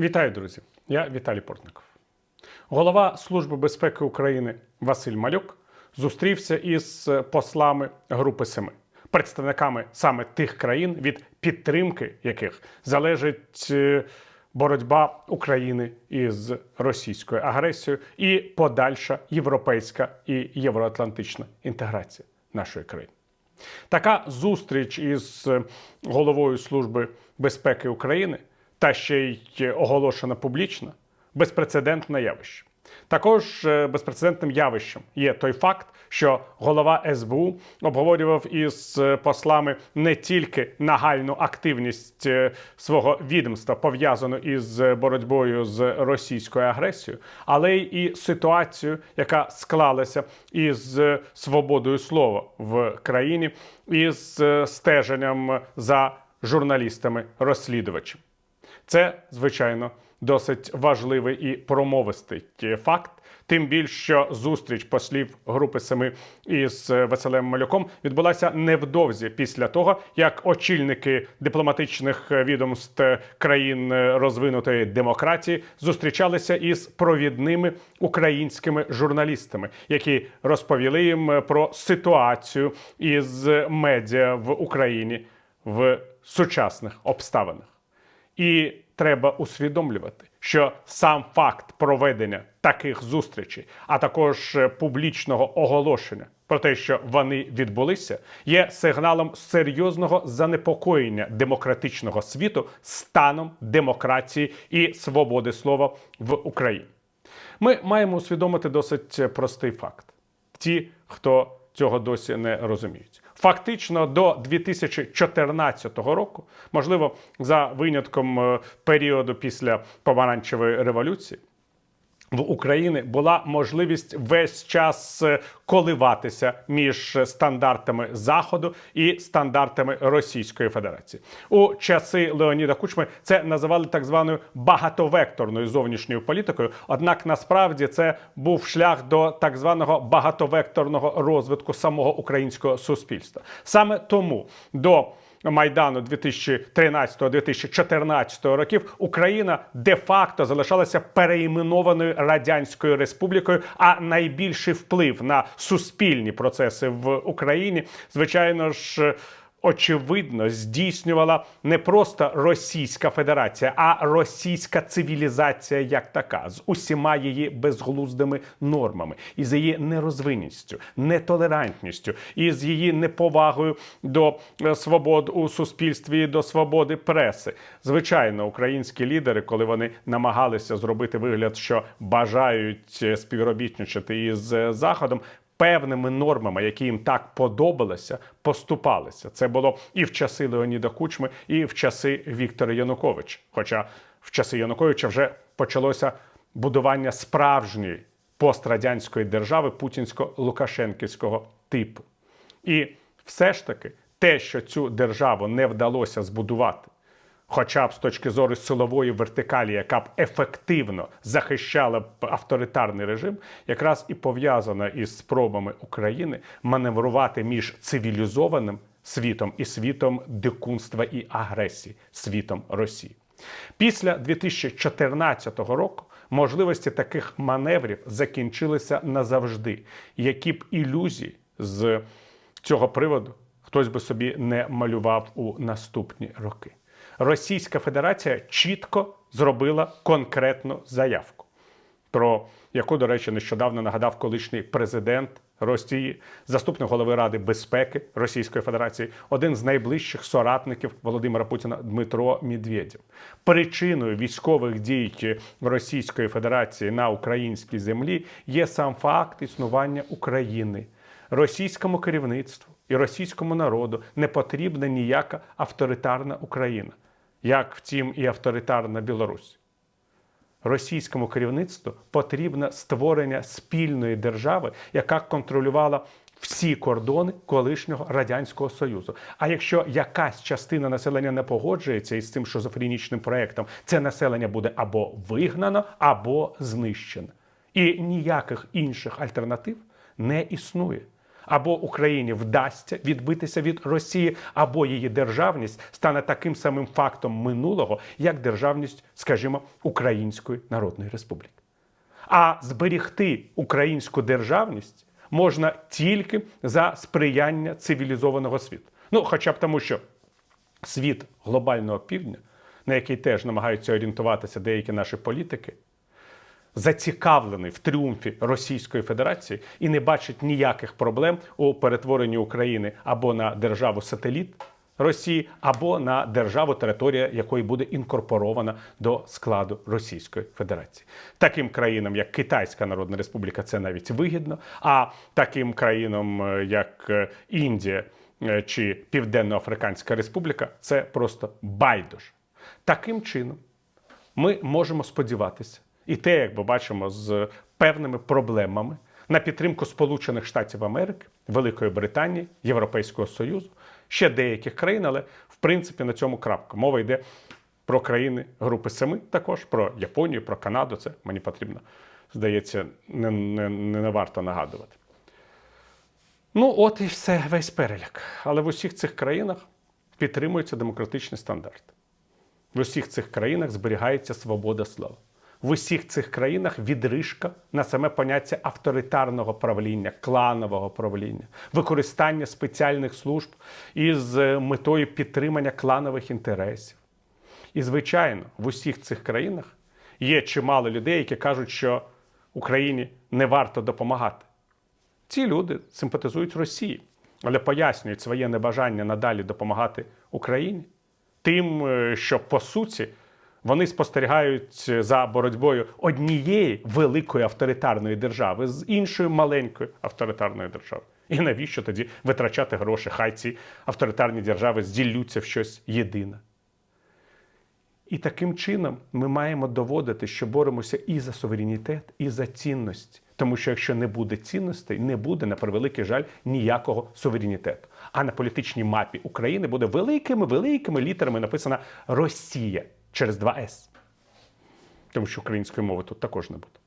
Вітаю, друзі! Я Віталій Портников. Голова Служби безпеки України Василь Малюк зустрівся із послами Групи Семи, представниками саме тих країн, від підтримки яких залежить е, боротьба України із російською агресією і подальша європейська і євроатлантична інтеграція нашої країни. Така зустріч із е, головою Служби безпеки України та ще й оголошена публічно безпрецедентне явище. Також е, безпрецедентним явищем є той факт, що голова СБУ обговорював із е, послами не тільки нагальну активність е, свого відомства, пов'язану із боротьбою з російською агресією, але й ситуацію, яка склалася із свободою слова в країні, із стеженням за журналістами-розслідувачами. Це, звичайно, досить важливий і промовистий факт. Тим більше що зустріч послів Групи Семи із Василем Малюком відбулася невдовзі після того, як очільники дипломатичних відомств країн розвинутої демократії зустрічалися із провідними українськими журналістами, які розповіли їм про ситуацію із медіа в Україні в сучасних обставинах. І треба усвідомлювати, що сам факт проведення таких зустрічей, а також е, публічного оголошення про те, що вони відбулися, є сигналом серйозного занепокоєння демократичного світу станом демократії і свободи слова в Україні. Ми маємо усвідомити досить простий факт: ті, хто цього досі не розуміють. Фактично до 2014 року, можливо, за винятком е, періоду після помаранчевої революції. В Україні була можливість весь час е, коливатися між стандартами Заходу і стандартами Російської Федерації у часи Леоніда Кучми. Це називали так званою багатовекторною зовнішньою політикою. Однак насправді це був шлях до так званого багатовекторного розвитку самого українського суспільства. Саме тому до Майдану 2013-2014 років Україна де-факто залишалася переіменованою радянською республікою. А найбільший вплив на суспільні процеси в Україні, звичайно ж очевидно здійснювала не просто Російська Федерація, а російська цивілізація як така, з усіма її безглуздими нормами, і з її нерозвинністю, нетолерантністю, і з її неповагою до е, свобод у суспільстві, до свободи преси. Звичайно, українські лідери, коли вони намагалися зробити вигляд, що бажають е, співробітничати із е, заходом, певними нормами, які їм так подобалися, поступалися. Це було і в часи Леоніда Кучми, і в часи Віктора Януковича. Хоча в часи Януковича вже почалося будування справжньої пострадянської держави путінсько-лукашенківського типу. І все ж таки те, що цю державу не вдалося збудувати хоча б з точки зору силової вертикалі, яка б ефективно захищала б авторитарний режим, якраз і пов'язана із спробами України маневрувати між цивілізованим світом і світом дикунства і агресії, світом Росії. Після 2014 року можливості таких маневрів закінчилися назавжди. Які б ілюзії з цього приводу хтось би собі не малював у наступні роки. Російська Федерація чітко зробила конкретну заявку, про яку, до речі, нещодавно нагадав колишній президент Росії, заступник голови Ради безпеки Російської Федерації, один з найближчих соратників Володимира Путіна Дмитро Медведєв. Причиною військових дій Російської Федерації на українській землі є сам факт існування України, російському керівництву і російському народу не потрібна ніяка авторитарна Україна як втім і авторитарна Білорусь. Російському керівництву потрібне створення спільної держави, яка контролювала всі кордони колишнього радянського союзу. А якщо якась частина населення не погоджується із цим шизофренічним проектом, це населення буде або вигнано, або знищено. І ніяких інших альтернатив не існує. Або Україні вдасться відбитися від Росії, або її державність стане таким самим фактом минулого, як державність, скажімо, Української Народної Республіки. А зберігти українську державність можна тільки за сприяння цивілізованого світу. Ну, хоча б тому, що світ глобального півдня, на який теж намагаються орієнтуватися деякі наші політики, зацікавлений в тріумфі Російської Федерації і не бачить ніяких проблем у перетворенні України або на державу сателіт Росії, або на державу, територія якої буде інкорпорована до складу Російської Федерації. Таким країнам, як Китайська Народна Республіка, це навіть вигідно. А таким країнам, е, як е, Індія е, чи Південно-Африканська Республіка, це просто байдуже. Таким чином, ми можемо сподіватися, і те, як ми бачимо, з певними проблемами на підтримку Сполучених Штатів Америки, Великої Британії, Європейського Союзу, ще деяких країн, але в принципі на цьому крапка. Мова йде про країни Групи Семи, також про Японію, про Канаду. Це мені потрібно, здається, не, не, не варто нагадувати. Ну, от і все, весь переляк. Але в усіх цих країнах підтримується демократичний стандарт. В усіх цих країнах зберігається свобода слова. В усіх цих країнах відрижка на саме поняття авторитарного правління, кланового правління, використання спеціальних служб із е, метою підтримання кланових інтересів. І, звичайно, в усіх цих країнах є чимало людей, які кажуть, що Україні не варто допомагати. Ці люди симпатизують Росії, але пояснюють своє небажання надалі допомагати Україні тим, е, що по суті вони спостерігають за боротьбою однієї великої авторитарної держави з іншою маленькою авторитарною державою. І навіщо тоді витрачати гроші? Хай ці авторитарні держави зділються в щось єдине. І таким чином ми маємо доводити, що боремося і за суверенітет, і за цінності. Тому що якщо не буде цінностей, не буде, на превеликий жаль, ніякого суверенітету. А на політичній мапі України буде великими великими літерами написана Росія через два С. Тому що української мови тут також не буде.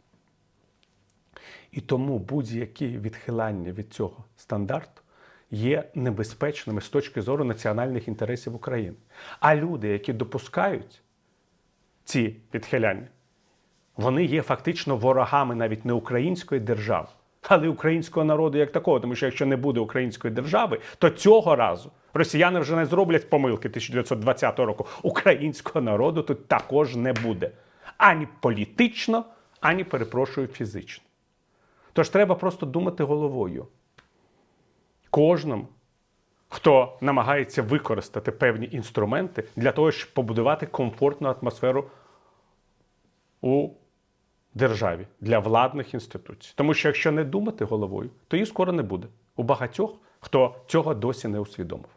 І тому будь-які відхилання від цього стандарту є небезпечними з точки зору національних інтересів України. А люди, які допускають ці відхиляння, вони є фактично ворогами навіть не української держави, але українського народу як такого. Тому що якщо не буде української держави, то цього разу росіяни вже не зроблять помилки 1920 року. Українського народу тут також не буде ані політично, ані перепрошую фізично. Тож треба просто думати головою. Кожному, хто намагається використати певні інструменти для того, щоб побудувати комфортну атмосферу у державі для владних інституцій. Тому що якщо не думати головою, то її скоро не буде у багатьох, хто цього досі не усвідомив.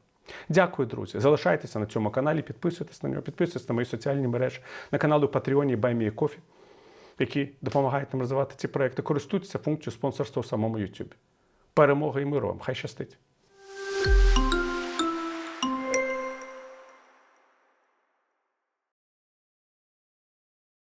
Дякую, друзі. Залишайтеся на цьому каналі, підписуйтесь на нього, підписуйтесь на мої соціальні мережі, на канал у Патреоні і Баймії Кофі, які допомагають нам розвивати ці проекти. Користуйтеся функцією спонсорства у самому YouTube. Перемоги і миру вам! Хай щастить!